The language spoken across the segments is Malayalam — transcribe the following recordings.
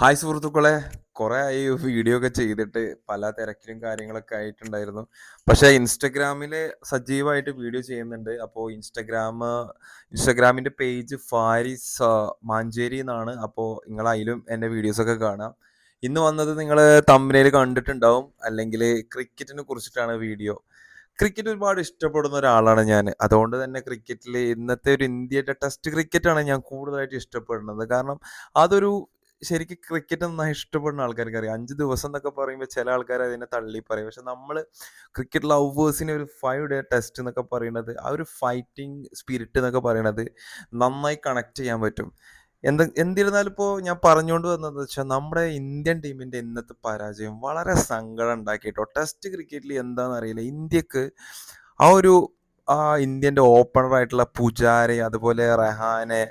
ഹായ് സുഹൃത്തുക്കളെ. കുറേ ആയി വീഡിയോ ഒക്കെ ചെയ്തിട്ട് പല തിരക്കിലും കാര്യങ്ങളൊക്കെ ആയിട്ടുണ്ടായിരുന്നു. പക്ഷേ ഇൻസ്റ്റഗ്രാമിൽ സജീവമായിട്ട് വീഡിയോ ചെയ്യുന്നുണ്ട്. അപ്പോൾ ഇൻസ്റ്റഗ്രാം ഇൻസ്റ്റഗ്രാമിന്റെ പേജ് ഫാരിസ് മാഞ്ചേരി എന്നാണ്. അപ്പോൾ നിങ്ങൾ അതിലും എന്റെ വീഡിയോസൊക്കെ കാണാം. ഇന്ന് വന്നത് നിങ്ങൾ തമ്പനയിൽ കണ്ടിട്ടുണ്ടാവും. അല്ലെങ്കിൽ ക്രിക്കറ്റിനെ കുറിച്ചിട്ടാണ് വീഡിയോ ക്രിക്കറ്റ് ഒരുപാട് ഇഷ്ടപ്പെടുന്ന ഒരാളാണ് ഞാൻ. അതുകൊണ്ട് തന്നെ ക്രിക്കറ്റിൽ ഇന്നത്തെ ഒരു ഇന്ത്യയുടെ ടെസ്റ്റ് ക്രിക്കറ്റാണ് ഞാൻ കൂടുതലായിട്ട് ഇഷ്ടപ്പെടുന്നത്. കാരണം അതൊരു ശരിക്കും ക്രിക്കറ്റ് നന്നായി ഇഷ്ടപ്പെടുന്ന ആൾക്കാർക്ക് അറിയാം അഞ്ച് ദിവസം എന്നൊക്കെ പറയുമ്പോൾ ചില ആൾക്കാർ അതിനെ തള്ളി പറയും. പക്ഷെ നമ്മൾ ക്രിക്കറ്റ് ലവേഴ്സിന് ഒരു ഫൈവ് ഡേ ടെസ്റ്റ് എന്നൊക്കെ പറയുന്നത് ആ ഒരു ഫൈറ്റിംഗ് സ്പിരിറ്റ് എന്നൊക്കെ പറയുന്നത് നന്നായി കണക്ട് ചെയ്യാൻ പറ്റും. എന്ത് എന്തിരുന്നാലും ഇപ്പോൾ ഞാൻ പറഞ്ഞുകൊണ്ട് വന്നത് വെച്ചാൽ നമ്മുടെ ഇന്ത്യൻ ടീമിന്റെ ഇന്നത്തെ പരാജയം വളരെ സങ്കടം ഉണ്ടാക്കിയിട്ടോ. ടെസ്റ്റ് ക്രിക്കറ്റിൽ എന്താണെന്ന് അറിയില്ല. ഇന്ത്യയ്ക്ക് ആ ഒരു ആ ഇന്ത്യന്റെ ഓപ്പണറായിട്ടുള്ള പുജാരെ അതുപോലെ റഹാനെ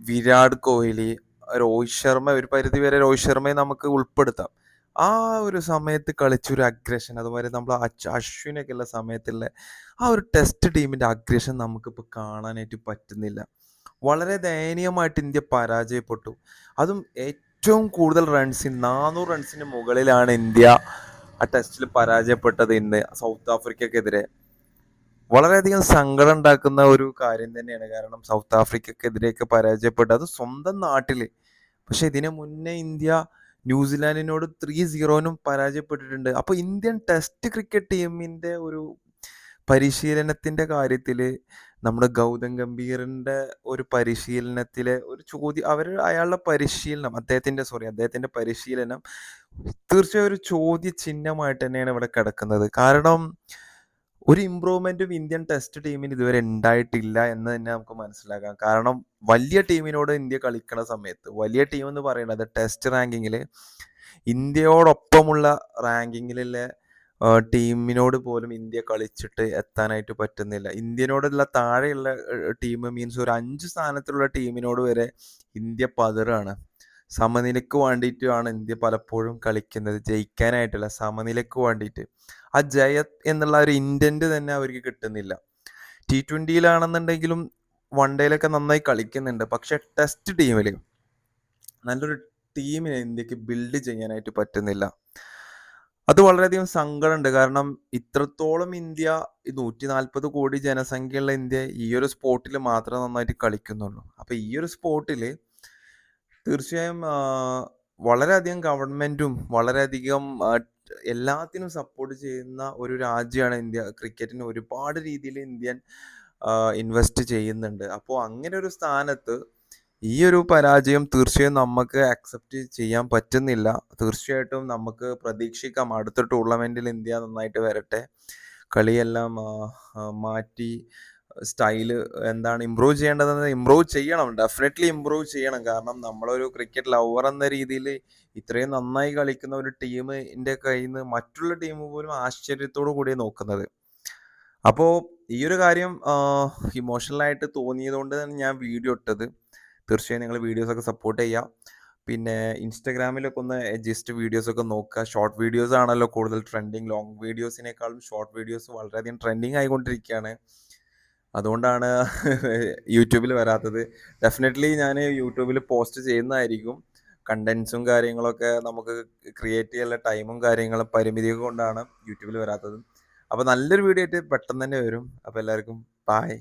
വിരാട് കോഹ്ലി രോഹിത് ശർമ്മ ഒരു പരിധി വരെ രോഹിത് ശർമ്മയെ നമുക്ക് ഉൾപ്പെടുത്താം. ആ ഒരു സമയത്ത് കളിച്ചൊരു അഗ്രഷൻ അതുപോലെ നമ്മൾ അശ്വിനൊക്കെ ഉള്ള സമയത്തുള്ള ആ ഒരു ടെസ്റ്റ് ടീമിന്റെ അഗ്രഷൻ നമുക്കിപ്പോൾ കാണാനായിട്ട് പറ്റുന്നില്ല. വളരെ ദയനീയമായിട്ട് ഇന്ത്യ പരാജയപ്പെട്ടു. അതും ഏറ്റവും കൂടുതൽ റൺസിന് നാനൂറ് റൺസിന് മുകളിലാണ് ഇന്ത്യ ആ ടെസ്റ്റിൽ പരാജയപ്പെട്ടത് ഇന്ന് സൗത്ത് ആഫ്രിക്കക്കെതിരെ. വളരെയധികം സങ്കടം ഉണ്ടാക്കുന്ന ഒരു കാര്യം തന്നെയാണ്. കാരണം സൗത്ത് ആഫ്രിക്കക്കെതിരെയൊക്കെ പരാജയപ്പെട്ടത്. സ്വന്തം നാട്ടിൽ പക്ഷെ ഇതിന് മുന്നേ ഇന്ത്യ ന്യൂസിലാൻഡിനോട് ത്രീ സീറോനും പരാജയപ്പെട്ടിട്ടുണ്ട്. അപ്പോൾ ഇന്ത്യൻ ടെസ്റ്റ് ക്രിക്കറ്റ് ടീമിന്റെ ഒരു പരിശീലനത്തിന്റെ കാര്യത്തിൽ നമ്മുടെ ഗൗതം ഗംഭീറിന്റെ ഒരു പരിശീലനത്തിലെ ഒരു ചോദ്യം അവർ അയാളുടെ പരിശീലനം അദ്ദേഹത്തിന്റെ സോറി അദ്ദേഹത്തിന്റെ പരിശീലനം തീർച്ചയായും ഒരു ചോദ്യ ചിഹ്നമായിട്ട് തന്നെയാണ് ഇവിടെ കിടക്കുന്നത്. കാരണം ഒരു ഇമ്പ്രൂവ്മെന്റും ഇന്ത്യൻ ടെസ്റ്റ് ടീമിന് ഇതുവരെ ഉണ്ടായിട്ടില്ല എന്ന് തന്നെ നമുക്ക് മനസ്സിലാക്കാം. കാരണം വലിയ ടീമിനോട് ഇന്ത്യ കളിക്കുന്ന സമയത്ത് വലിയ ടീം എന്ന് പറയുന്നത് ടെസ്റ്റ് റാങ്കിങ്ങിൽ ഇന്ത്യയോടൊപ്പമുള്ള റാങ്കിങ്ങിലെ ടീമിനോട് പോലും ഇന്ത്യ കളിച്ചിട്ട് എത്താനായിട്ട് പറ്റുന്നില്ല. ഇന്ത്യനോടുള്ള താഴെയുള്ള ടീം മീൻസ് ഒരു അഞ്ച് സ്ഥാനത്തുള്ള ടീമിനോട് വരെ ഇന്ത്യ പതറാണ്. സമനിലക്ക് വേണ്ടിയിട്ടാണ് ഇന്ത്യ പലപ്പോഴും കളിക്കുന്നത്. ജയിക്കാനായിട്ടല്ല സമനിലക്ക് വേണ്ടിയിട്ട്. ആ ജയ എന്നുള്ള ഒരു ഇന്റന്റ് തന്നെ അവർക്ക് കിട്ടുന്നില്ല. ടി ട്വന്റിയിലാണെന്നുണ്ടെങ്കിലും വൺ ഡേയിലൊക്കെ നന്നായി കളിക്കുന്നുണ്ട്. പക്ഷെ ടെസ്റ്റ് ടീമിൽ നല്ലൊരു ടീമിനെ ഇന്ത്യയ്ക്ക് ബിൽഡ് ചെയ്യാനായിട്ട് പറ്റുന്നില്ല. അത് വളരെയധികം സങ്കടമുണ്ട്. കാരണം ഇത്രത്തോളം ഇന്ത്യ നൂറ്റി നാൽപ്പത് കോടി ജനസംഖ്യയുള്ള ഇന്ത്യ ഈ ഒരു സ്പോർട്ടിൽ മാത്രമേ നന്നായിട്ട് കളിക്കുന്നുള്ളൂ. അപ്പോൾ ഈ ഒരു തീർച്ചയായും വളരെയധികം ഗവൺമെന്റും വളരെയധികം എല്ലാത്തിനും സപ്പോർട്ട് ചെയ്യുന്ന ഒരു രാജ്യമാണ് ഇന്ത്യ. ക്രിക്കറ്റിന് ഒരുപാട് രീതിയിൽ ഇന്ത്യൻ ഇൻവെസ്റ്റ് ചെയ്യുന്നുണ്ട്. അപ്പോൾ അങ്ങനെ ഒരു സ്ഥാനത്ത് ഈ ഒരു പരാജയം തീർച്ചയായും നമുക്ക് അക്സെപ്റ്റ് ചെയ്യാൻ പറ്റുന്നില്ല. തീർച്ചയായിട്ടും നമുക്ക് പ്രതീക്ഷിക്കാം അടുത്ത ടൂർണമെന്റിൽ ഇന്ത്യ നന്നായിട്ട് വരട്ടെ. കളിയെല്ലാം മാറ്റി സ്റ്റൈൽ എന്താണ് ഇമ്പ്രൂവ് ചെയ്യേണ്ടതെന്ന് ഇമ്പ്രൂവ് ചെയ്യണം. ഡെഫിനറ്റ്ലി ഇമ്പ്രൂവ് ചെയ്യണം. കാരണം നമ്മളൊരു ക്രിക്കറ്റ് ലവർ എന്ന രീതിയിൽ ഇത്രയും നന്നായി കളിക്കുന്ന ഒരു ടീമിന്റെ കയ്യിൽ നിന്ന് മറ്റുള്ള ടീം പോലും ആശ്ചര്യത്തോടു കൂടി നോക്കുന്നത്. അപ്പോൾ ഈ ഒരു കാര്യം ഇമോഷണലായിട്ട് തോന്നിയതുകൊണ്ട് തന്നെ ഞാൻ വീഡിയോ ഇട്ടത്. തീർച്ചയായും നിങ്ങൾ വീഡിയോസ് ഒക്കെ സപ്പോർട്ട് ചെയ്യുക പിന്നെ ഇൻസ്റ്റഗ്രാമിലൊക്കെ ഒന്ന് വീഡിയോസ് ഒക്കെ നോക്കുക. ഷോർട്ട് വീഡിയോസ് ആണല്ലോ കൂടുതൽ ട്രെൻഡിങ് ലോങ് വീഡിയോസിനേക്കാളും ഷോർട്ട് വീഡിയോസ് വളരെയധികം ട്രെൻഡിങ് ആയിക്കൊണ്ടിരിക്കുകയാണ്. അതുകൊണ്ടാണ് യൂട്യൂബിൽ വരാത്തത്. ഡെഫിനറ്റ്ലി ഞാൻ യൂട്യൂബിൽ പോസ്റ്റ് ചെയ്യുന്നതായിരിക്കും. കണ്ടൻസും കാര്യങ്ങളൊക്കെ നമുക്ക് ക്രിയേറ്റ് ചെയ്യാനുള്ള ടൈമും കാര്യങ്ങളും പരിമിതിയൊക്കെ കൊണ്ടാണ് യൂട്യൂബിൽ വരാത്തത്. അപ്പോൾ നല്ലൊരു വീഡിയോ ആയിട്ട് പെട്ടെന്ന് തന്നെ വരും. അപ്പോൾ എല്ലാവർക്കും ബായ്